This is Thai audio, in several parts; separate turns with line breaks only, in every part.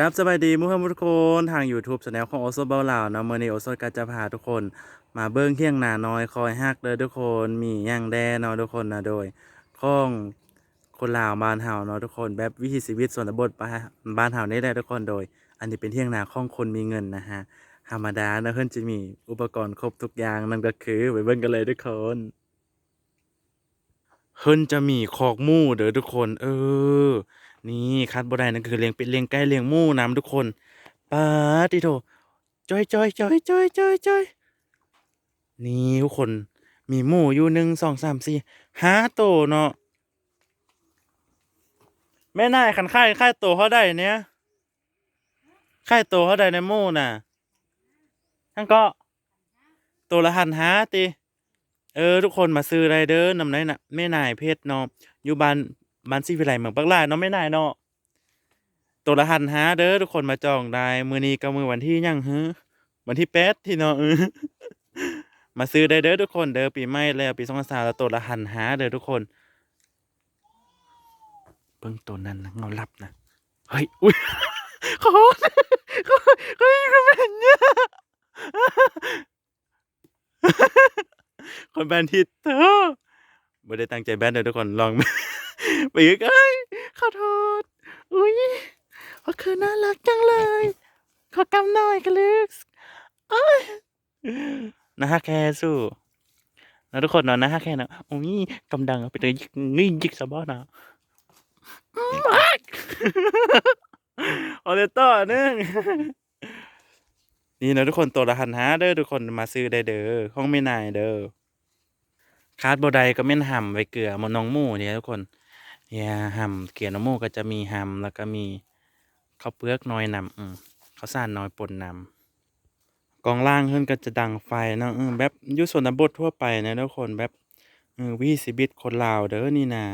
ครับสบายดีมุฮัมมัดทุกคนทาง YouTube ช anel ของโอโซเบาลาวเนาะเมื่อนี้โอโซก็จะพาทุกคนมาเบิ้งเที่ยงนาน้อยคอยฮักเด้อทุกคนมีย่างแดเนาะทุกคนนะโดยข้องคนลาวบ้านเฮาเนาะทุกคนแบบวิถีชีวิตส่วนบทบ้านเฮานี่แหละทุกคนโดย อันนี้เป็นเที่ยงนาข้องคนมีเงินนะฮะธรรมดาเนาะเพิ่นจะมีอุปกรณ์ครบทุกอย่างนั่นก็คือไปเบิ่งกันเลยทุกคนเพิ่นจะมีคอกมูเด้อทุกคน เออ นี่คัดบ่ได้นั่นคือเลี้ยงเป็ดเลี้ยงไก่เลี้ยงหมูน้ำทุกคนปาติโถจอยจอยจอยจอยจอยจอยนี่ทุกคนมีหมูอยู่หนึ่งสองสามสี่ห้าโตเนาะแม่นายขันค่ายค่ายโตเขาได้เนี่ยค่ายโตเขาได้ในหมูน่ะทั้งก็ตัวละหันหาติเออ ทุกคนมาซื้อไรเด้อนำไหนน่ะแม่นายเพชรเนาะอยู่บ้าน บ้านซีวิไลเมืองปักลาเนาะแม่นายเนาะตัวละหันหาเด้อทุกคนมาจองได้ มือนี้ก็มือวันที่ยังฮึวันที่แปดที่เนาะมาซื้อได้เด้อทุกคนเด้อปีใหม่แล้วปี2023แล้วตัวละหันหาเด้อทุกคนเบิ่งตัวนั้นเงาลับนะเฮ้ยอุ้ยขอโทษเฮ้ยก็เป็นเนี่ยคนแบนทิตเธอไม่ได้ตั้งใจแบนเลยทุกคนลองไปอีกเอ้ยขอโทษ อุ้ยเขาคือน่ารักจังเลย ขอกำหน่อยกันลึกเอ้ยนะฮะแค่สู้นะทุกคนนาะนะฮะแค่นะโอ้ยกำดังไปเลยยิกนี่ยิกสะบ้านะอืมอ๊ากเอาเลยต่อหนึงนี่นะทุกคนตัวละหันหาเด้อทุกคนมาซื้อได้เด้อของไม่นายเด้อคาดบ่ใดก็แม่นห่ำไว้เกลือมันนองหมูเนี่ยทุกคน เนี่ยหำเกลือน้องหมูก็จะมีหำแล้วก็มีข้าวเปลือกน้อยนำอืมข้าวสารน้อยปนนำกองล่างเพิ่นก็จะดังไฟเนาะอืมแบบอยู่ชนบททั่วไปนะทุกคนแบบวิถีชีวิตคนลาวเด้อนี่นา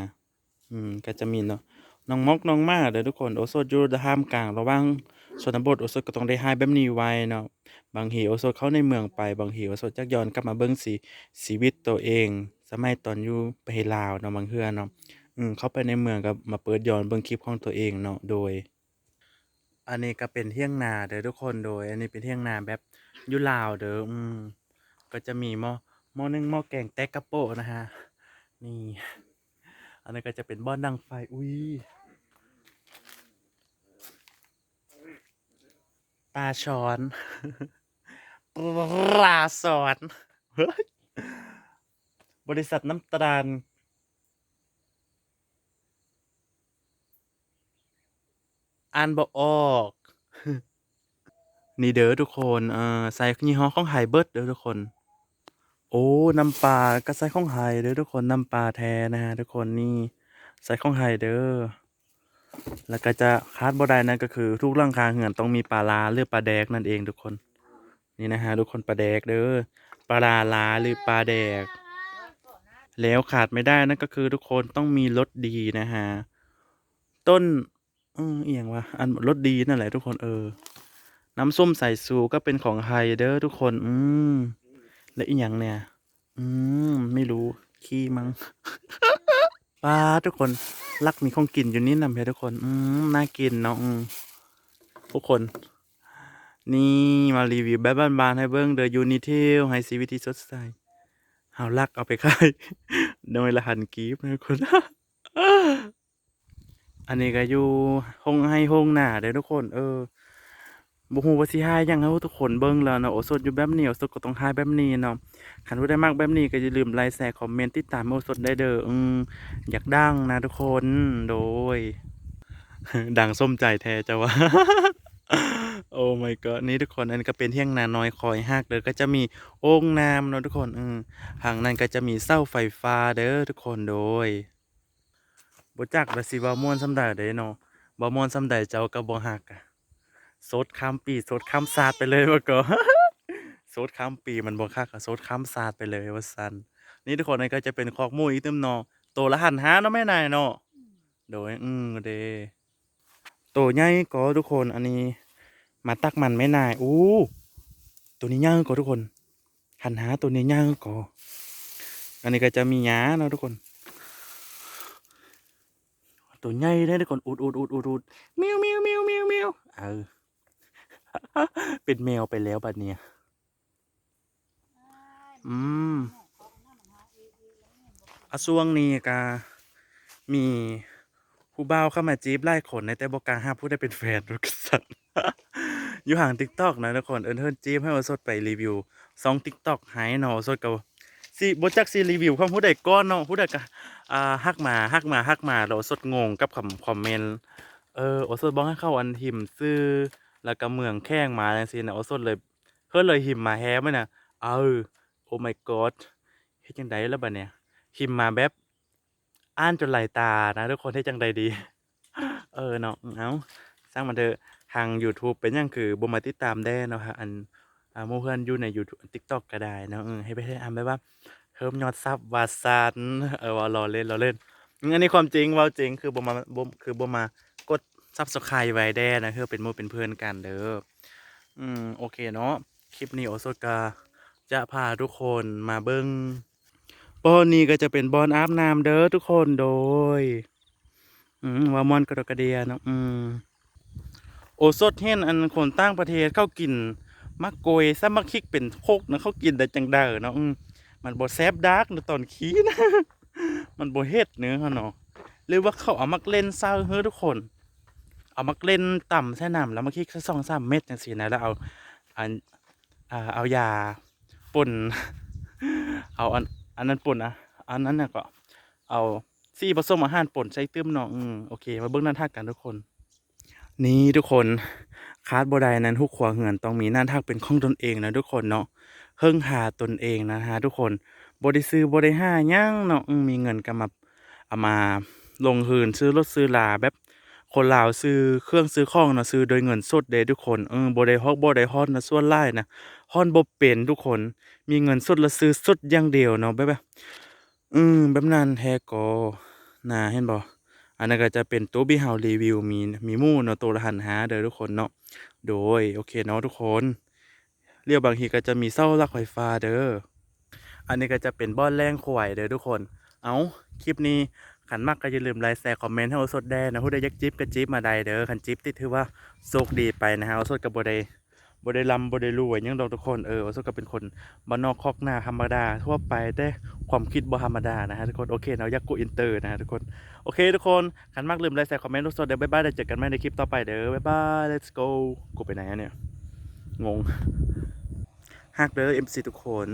อืมก็จะมีเนาะน้องมอกน้องมาเด้อทุกคนโอโซดอยู่ท่ามกลางระหว่างชนบทโอโซก็ต้องได้หายแบบนี้ไว้เนาะบางทีโอโซเข้าในเมืองไปบางทีโอโซจักย้อนกลับมาเบิ่งสีชีวิตตัวเอง สมัยตอนอยู่ไปลาวเนาะบางเทื่อเนาะ อืมเข้าไปในเมืองก็มาเปิดย้อนเบิ่งคลิปของตัวเองเนาะโดย อันนี้ก็เป็นเที่ยงนาเด้อทุกคนโดย อันนี้เป็นเที่ยงนาแบบอยู่ลาวเด้ออืมก็จะมีหม้อหม้อนึ่งหม้อแกงแตกกะโปะนะฮะนี่ อันนี้ก็จะเป็นบ่อนดังไฟอุ้ยปลาช้อนปลาสอนบริษัทน้ำตาล อ่านบ่ออก นี่เด้อทุกคนเอ่อใส่ยี่ห้อของไฮเบิร์ดเด้อทุกคน โอ้ น้ำปลาก็ใส่ของไฮเด้อทุกคน น้ำปลาแท้นะฮะทุกคนนี่ใส่ของไฮเด้อ แล้วก็จะคาดบ่ได้นั่นก็คือทุกหลังคาเรือนต้องมีปลาร้าหรือปลาแดกนั่นเองทุกคน นี่นะฮะทุกคนปลาแดกเด้อ ปลาร้าลาหรือปลาแดก แล้วขาดไม่ได้นั่นก็คือทุกคนต้องมีรสดีนะฮะ ต้น เออเอียงวะอันรสดีนั่นแหละทุกคนเออ น้ำส้มสายสูก็เป็นของไฮเด้อทุกคน อืมและอีกอย่างเนี่ย อืมไม่รู้ขี้มั้งป้าทุกคนรักมีของกินอยู่นี่นำเพทุกคน อืมน่ากินเนาะทุกคน นี่มารีวิวแบบบ้านๆให้เบิ้งเดอยูนิเทลให้ชีวิตที่สดใสเฮารักเอาไปขายโดยละหันกีบนะทุกคน อันนี้ก็อยู่ห้องให้ห้องหน้าเด้อทุกคน เออบ่ฮู้ว่าสิหายยังให้ทุกคนเบิ่งแล้วเนาะโอสดอยู่แบบนี้โอสดก็ต้องหายแบบนี้เนาะคันผู้ใดมักแบบนี้ก็อย่าลืมไลค์แชร์คอมเมนต์ติดตามโอสดได้เด้ออืมอยากดังนะทุกคนโดย ดังส้มใจแท้จ้ะวะโอ้ my god นี่ทุกคนอันนี้ก็เป็นเที่ยงนาน้อยคอยฮักเด้อก็จะมีโอ่งน้ำเนาะทุกคนอืมทางนั้นก็จะมีเสาไฟฟ้าเด้อทุกคนโดย บ่จักว่าสิเว้าม่วนส่ำใดเด้เนาะบ่ม่วนส่ำใดเจ้าก็บ่ฮักอะโสดข้ามปีโสดข้ามศาสตร์ไปเลยว่าก็โสดข้ามปีมันบ่คักอะโสดข้ามศาสตร์ไปเลยว่าซั่นนี่ทุกคนอันนก็จะเป็นคอกมูอีกเต็มเนาะโตละหันหาเนาะแม่นายเนาะโดยอืมเด้โตใหญ่ก็ทุกคนอันนี้ มาตักมันแม่นายอู้ตัวนี้ใหญ่ก็ทุกคนหันหาตัวนี้ใหญ่ก็อันนี้ก็จะมีหญ้าเนาะทุกคน ตตัวใหญ่เด้อทุกคนอุดอุดอุดอุดอุดเมียวเมียวเมียวเมียวเมียวเออเป็นแมวไปแล้วบัดเนี้ยอืมอะช่วงนี้ก็มีผู้บ่าวเข้ามาจีบไล่คนในแต่บอกล้าห้าผู้ได้เป็นแฟนทุกสัตว์อยู่ห่างติ๊กตอกนะทุกคนเอินเทิร์นจีบให้โอสดไปรีวิวซองติ๊กตอกหายเนาะโอสดก็ สิบ่จักสิรีวิวคำผู้ใดก้อนเนาะผู้ใดก็อ่าฮักมาฮักมาฮักมาแล้วโอสดงงกับคำคอมเมนต์เออโอสดบอกให้เข้าอันทิมซื้อแล้วก็เมืองแข้งมาจังซี่นะโอสดเลยเพิ่นเลยหิมมาแฮมั้ยน่ะเออโอ้ my god เฮ็ดจังไดแล้วบัดเนี่ยหิมมาแบบอ่านจนไหลตานะทุกคนเฮ็ดจังใดดี เออเนาะเอ้าสร้างมันเถอะทาง YouTube เป็นยังคือบ่มาติดตามแด้เนาะครับอัน อ่าหมู่เพื่อนอยู่ใน YouTube TikTok ก็ได้เนาะเออให้ไปให้อ่านแบบว่าเพิ่มยอดซับว่าซันเออว่าล้อเล่นล้อเล่นอันนี้ความจริงเว้าจริงคือบ่มาบ่คือบ่มากด Subscribe ไว้แด้นะคือเป็นมู่เป็นเพื่อนกันเด้ออืมโอเคเนาะคลิปนี้โอโซกาจะพาทุกคนมาเบิ่งบอนนี้ก็จะเป็นบอนอาบน้ำเด้อทุกคนโดย อืมวามอนกระดกกระเดียนะอืมโอสดเห็นอันคนต่างประเทศเข้ากิน มักโกยซะมักคิกเป็นโคกนะเขากินได้จังเดอเนาะอืมมันบ่แซบดาร์กในตอนขี้นะมันบ่เฮ็ดเนื้อเขาเนาะหรือว่าเขาเอามักเล่นเศร้าเฮ้อทุกคน เอามักเล่นต่ำแช่น้ำแล้วมักคิกสักสองสามเม็ดจังซี่นะแล้วเอาอันอ่าเอายาป่นเอาอันอันนั้นป่นอะอันนั้นน่ะก็ เอาซี่ผสมอาหารป่นใส่ตื้มเนาะอืมโอเค มาเบิ่งหน้าทักกันทุกคน นี่ทุกคน คาดบไดนั้นทุกขวาเหือนต้องมีหน้าทักเป็นของตนเองนะทุกคนเนาะเฮิ่งหาตนเองนะฮะทุกคนบริซื้อบริห้าหย่างเนาะมีเงินก็มาเอามาลงหืนซื้อรถซื้อลาแบบคนลาวซื้อเครื่องซื้อของเนาะซื้อโดยเงินสดเด้ทุกคนเออบริฮอกบริฮอดนะส่วนไล่นะฮอนบ่เป็นทุกคน มีเงินสดล้วซื้อสดอย่างเดียวเนาะแบบแบบอืมแบบนั้นแฮก็น่าเห็นบ่ อันนั้นก็จะเป็นตัวบีเฮารีวิวมีมีมู่เนาะตัวละหันหาเด้อทุกคนเนาะโดยโอเคเนาะทุกคนเรียวบางทีก็จะมีเสาลักไฟฟ้าเด้ออันนี้ก็จะเป็นบ้อนแรงขวายเด้อทุกคน เอาคลิปนี้ขันมากก็อย่าลืมไลค์แชร์คอมเมนต์ให้โอสดแดนะผู้ใดยักจิ๊บก็จิ๊บมาได้เด้อขันจิ๊บติดถือว่าโชคดีไปนะฮะโอสดกับบ่ได้บ่ได้ลำบ่ได้รวยยังดอกทุกคนเอออสดก็เป็นคนบ้านนอกคอกหน้าธรรมดาทั่วไปแต่ ความคิดบ่ธรรมดานะฮะทุกคนโอเคเนาะอยากกูอินเตอร์นะฮะทุกคนโอเคทุกคนขันมากลืมไลค์แชร์คอมเมนต์ทุกส่วนเดี๋ยวบ๊ายบายเดี๋ยวเจอกันใหม่ในคลิปต่อไปเด้อบ๊ายบาย let's go กูไปไหนอะเนี่ยงงฮักเด้อ MC ทุกคน